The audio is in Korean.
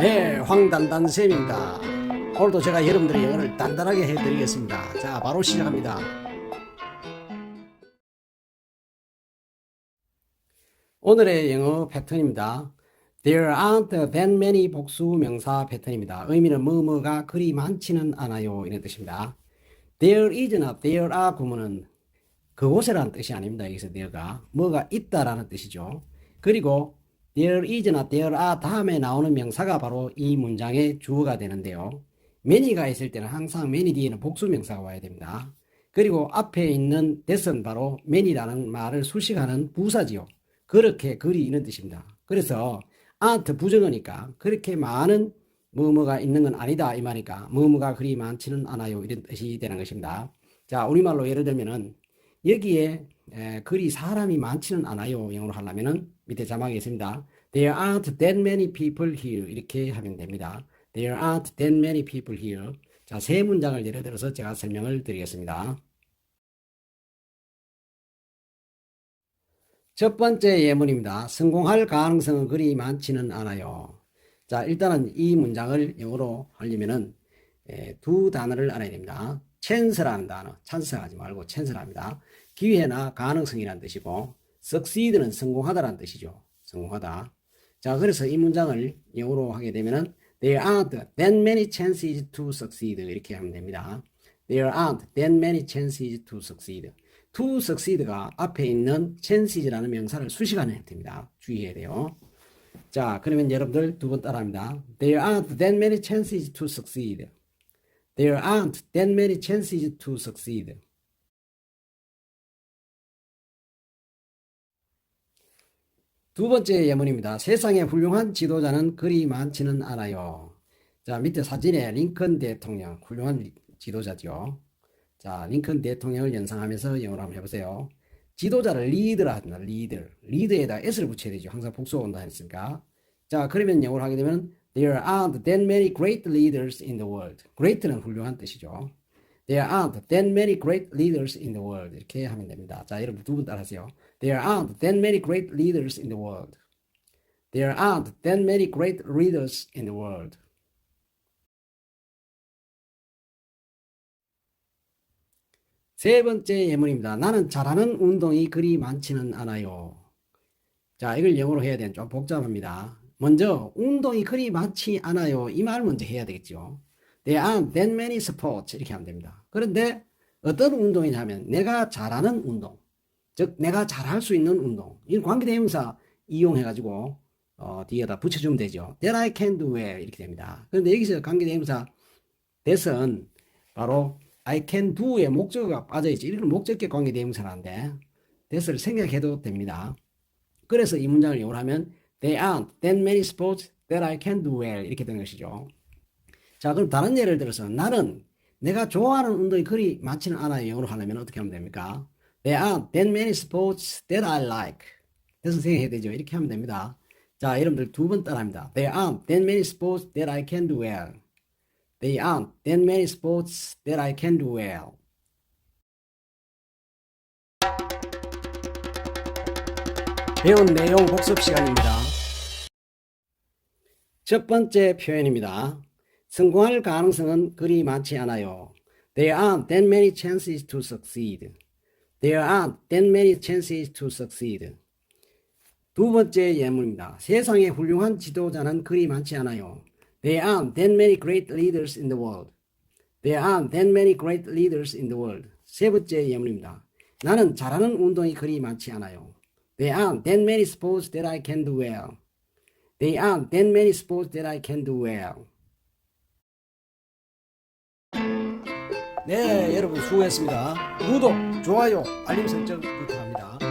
네, 황단단 쌤입니다. 오늘도 제가 여러분들의 영어를 단단하게 해드리겠습니다. 자, 바로 시작합니다. 오늘의 영어 패턴입니다. There aren't that many 복수 명사 패턴입니다. 의미는 뭐뭐가 그리 많지는 않아요. 이런 뜻입니다. There is나 there are 구문은 그곳이라는 뜻이 아닙니다. 여기서 there가 뭐가 있다라는 뜻이죠. 그리고 there is나 there are 다음에 나오는 명사가 바로 이 문장의 주어가 되는데요. many가 있을 때는 항상 many 뒤에는 복수 명사가 와야 됩니다. 그리고 앞에 있는 that은 바로 many라는 말을 수식하는 부사지요. 그렇게 그리 있는 뜻입니다. 그래서 aren't 부정어니까 그렇게 많은 뭐뭐가 있는 건 아니다 이 말이니까 뭐뭐가 그리 많지는 않아요 이런 뜻이 되는 것입니다. 자 우리말로 예를 들면은 여기에 에, 그리 사람이 많지는 않아요 영어로 하려면은 밑에 자막에 있습니다. There aren't that many people here 이렇게 하면 됩니다. There aren't that many people here. 자 세 문장을 예를 들어서 제가 설명을 드리겠습니다. 첫 번째 예문입니다. 성공할 가능성은 그리 많지는 않아요. 자, 일단은 이 문장을 영어로 하려면은 에, 두 단어를 알아야 됩니다. Chance라는 단어, 찬스하지 말고 chance랍니다. 기회나 가능성이라는 뜻이고 succeed는 성공하다라는 뜻이죠. 성공하다. 자, 그래서 이 문장을 영어로 하게 되면은 there aren't that many chances to succeed 이렇게 하면 됩니다. There aren't that many chances to succeed. to succeed가 앞에 있는 chances라는 명사를 수식하는 형태입니다. 주의해야 돼요. 자, 그러면 여러분들 두 번 따라합니다. There aren't that many chances to succeed. There aren't that many chances to succeed. 두 번째 예문입니다. 세상에 훌륭한 지도자는 그리 많지는 않아요. 자, 밑에 사진에 링컨 대통령, 훌륭한 지도자죠. 자, 링컨 대통령을 연상하면서 영어로 한번 해보세요. 지도자를 리드라 합니다. 리드. 리드에다 s를 붙여야 되죠. 항상 복수가 온다 했으니까. 자, 그러면 영어로 하게 되면 There aren't that many great leaders in the world. great는 훌륭한 뜻이죠. There aren't that many great leaders in the world. 이렇게 하면 됩니다. 자, 여러분 두 분 따라하세요. There aren't that many great leaders in the world. There aren't that many great leaders in the world. 세 번째 예문입니다. 나는 잘하는 운동이 그리 많지는 않아요. 자, 이걸 영어로 해야 되는 좀 복잡합니다. 먼저 운동이 그리 많지 않아요. 이 말 먼저 해야 되겠죠. There aren't that many sports 이렇게 하면 됩니다. 그런데 어떤 운동이냐면 내가 잘하는 운동, 즉 내가 잘할 수 있는 운동. 이 관계대명사 이용해가지고 어, 뒤에다 붙여주면 되죠. That I can do well 이렇게 됩니다. 그런데 여기서 관계대명사 that은 바로 I can do의 목적어가 빠져있지. 이런 목적격 관계대명사라는데 that을 생략해도 됩니다. 그래서 이 문장을 영어로 하면 There aren't that many sports that I can do well 이렇게 되는 것이죠. 자, 그럼 다른 예를 들어서 나는 내가 좋아하는 운동이 그리 많지는 않아요. 영어로 하려면 어떻게 하면 됩니까? There aren't that many sports that I like. 그래서 생각해야 되죠. 이렇게 하면 됩니다. 자, 여러분들 두 번 따라합니다. There aren't that many sports that I can do well. There aren't that many sports that I can do well. 배운 내용 복습 시간입니다. 첫 번째 표현입니다. 성공할 가능성은 그리 많지 않아요. There aren't that many chances to succeed. There aren't that many chances to succeed. 두 번째 예문입니다. 세상에 훌륭한 지도자는 그리 많지 않아요. There aren't that many great leaders in the world. There aren't that many great leaders in the world. 세 번째 예문입니다. 나는 잘하는 운동이 그리 많지 않아요. There aren't that many sports that I can do well. There aren't that many sports that I can do well. 네, 여러분 수고했습니다. 구독, 좋아요, 알림 설정 부탁합니다.